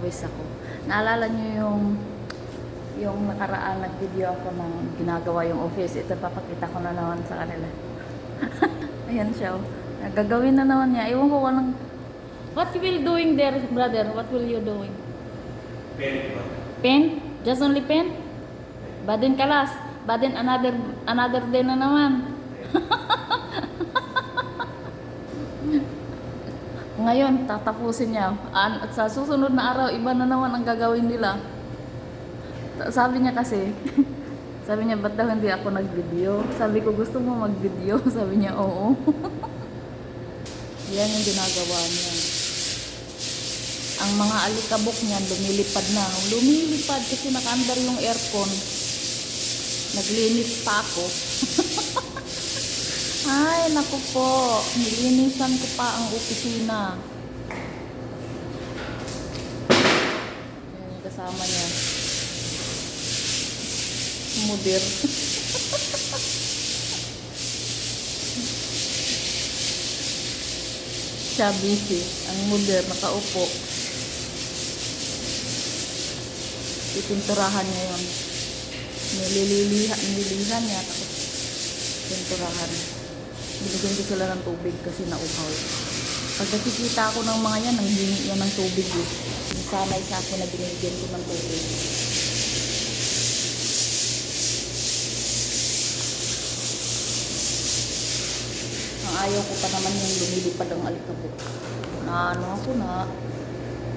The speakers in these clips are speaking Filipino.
pawis ako. Naalala niyo yung yung nakaraan nag-video ako ng ginagawa yung office. Ito papakita ko na naman sa kanila. Ayan siya. oh. Gagawin na naman niya. Ewan ko anong... What you will doing there, brother? What will you doing? Pen. Pen? Just only pen? Badin kalas. Badin another another day na naman. Ngayon, tatapusin niya. At sa susunod na araw, iba na naman ang gagawin nila. Sabi niya kasi, sabi niya, ba't daw hindi ako nag-video? Sabi ko, gusto mo mag-video? Sabi niya, oo. Yan yung ginagawa niya. Ang mga alikabok niyan, lumilipad na. Lumilipad kasi nakaandar yung aircon. Naglinis pa ako. Ay, naku po. Nilinisan ko pa ang opisina. Yan yung kasama niya. Mudir. Siya busy. Ang mudir, nakaupo. Ipinturahan niya yun. Nililihan, nililihan niya. Tapos pinturahan. Binigyan ko sila ng tubig kasi nauhaw. Pag nakikita ako ng mga yan, nanghingi yan ng tubig eh. Sanay sa akin na binigyan ko ng tubig. Ang ayaw ko pa naman yung lumilipad ang alikabok. Na ano ako na,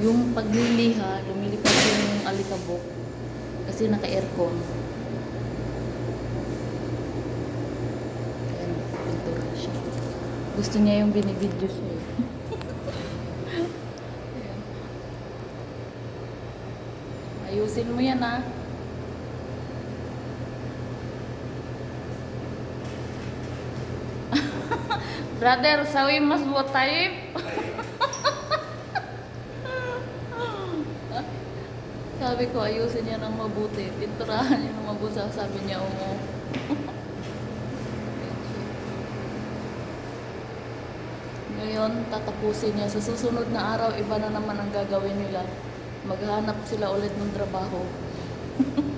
yung pagliliha, lumilipad yung alikabok. Kasi naka-aircon. Ayan, pintura siya. Gusto niya yung binibidyo siya. Ayusin mo yan ah. Brother, sawi mas buat tayo. Sabi ko, ayusin niya ng mabuti. Pinturahan niya ng mabuti. Sabi niya, oo. Ngayon, tatapusin niya. Sa susunod na araw, iba na naman ang gagawin nila. Maghanap sila ulit ng trabaho.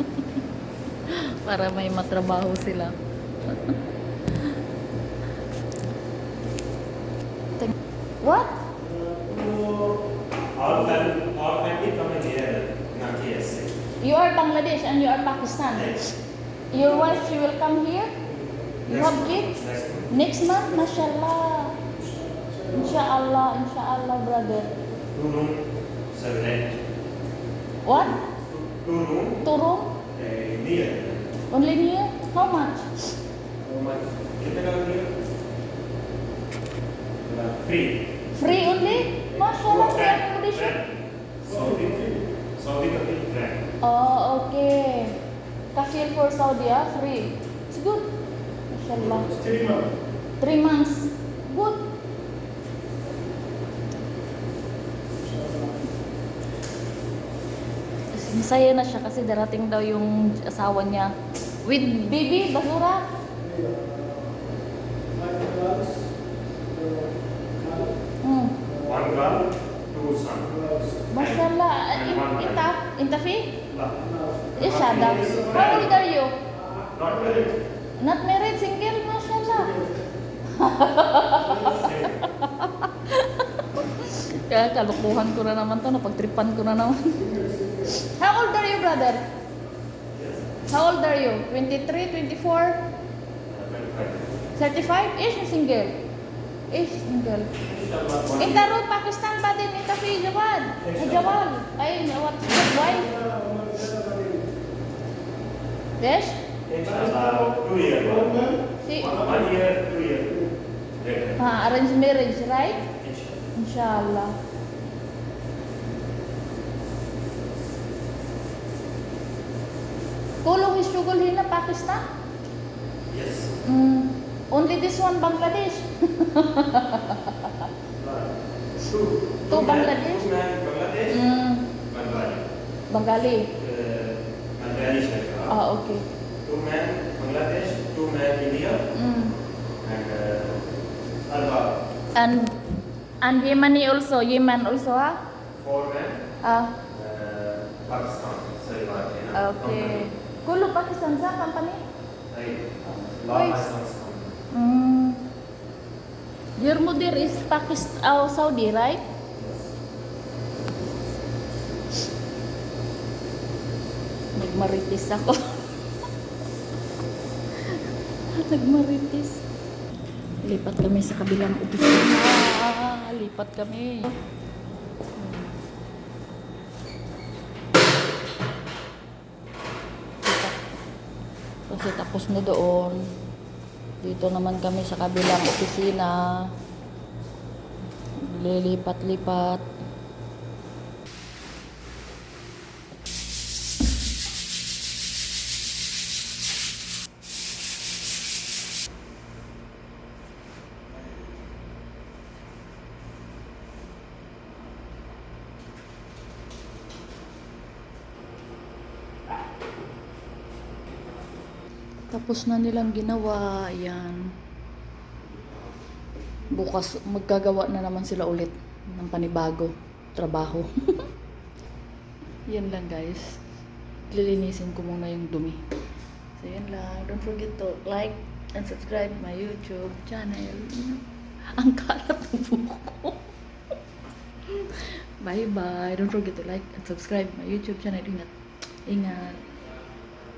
Para may matrabaho sila. What? All family, family coming here, not KSA. You are Bangladesh and you are Pakistan. Next, Your wife, she will come here? You next have month, kids? Next month. Next month, mashallah. Insya Allah, insya Allah, brother. Turun Seren. What? Turun? Turun. Eh, near. Ya. Only near? How much? How much? Kita kalau ini? Free. Free only? Masya Allah, free accommodation. Saudi free. Saudi tapi free. Oh, okay. Kafir for Saudi ya, free. It's good. Masya Allah. Three months. Three months. Masaya na siya kasi darating daw yung asawa niya. With baby, basura. Hmm. One girl, two son. Man. Inta? Intafi? La. Ishada. How old are you? Not married. Not married, single? Mashallah. Kaya kalukuhan ko na naman to, napagtripan ko na naman. How old are you, brother? How old are you? 23, 24, Uh, 35? Ish single? Ish single. 25. Inta road Pakistan ba din? Inta fi Jawad? Jawad. Ay, what's that? Why? Yes? Two year. Si, One year, two year. Ha, arranged marriage, right? Inshallah. Inshallah. Kulong struggle here na Pakistan? Yes. Mm, only this one Bangladesh. Two. Two Bangladesh? Two man Bangladesh. Mm, Bengali. Bengali. Uh, Bengali Shaikh. Ah, okay. Two man Bangladesh, two man India, Mm. and uh, Arba. And and Yemeni also, Yemen also, ah? four men, Ah, uh, Pakistan, you know, okay. Kulo Pakistan sa company? Right. Company. Mm. Your mother is Pakistan, oh, Saudi, right? Nagmaritis ako. Nagmaritis. Lipat kami sa kabilang opisina. Lipat kami. Kasi tapos na doon. Dito naman kami sa kabilang opisina. Lilipat-lipat. Tapos na nilang ginawa. Ayan. Bukas maggagawa na naman sila ulit ng panibago trabaho. yan lang guys. Lilinisin ko muna yung dumi. So yan lang. Don't forget to like and subscribe my YouTube channel. Ang kalat ng buhok ko. Bye bye. Don't forget to like and subscribe my YouTube channel. Ingat. Ingat.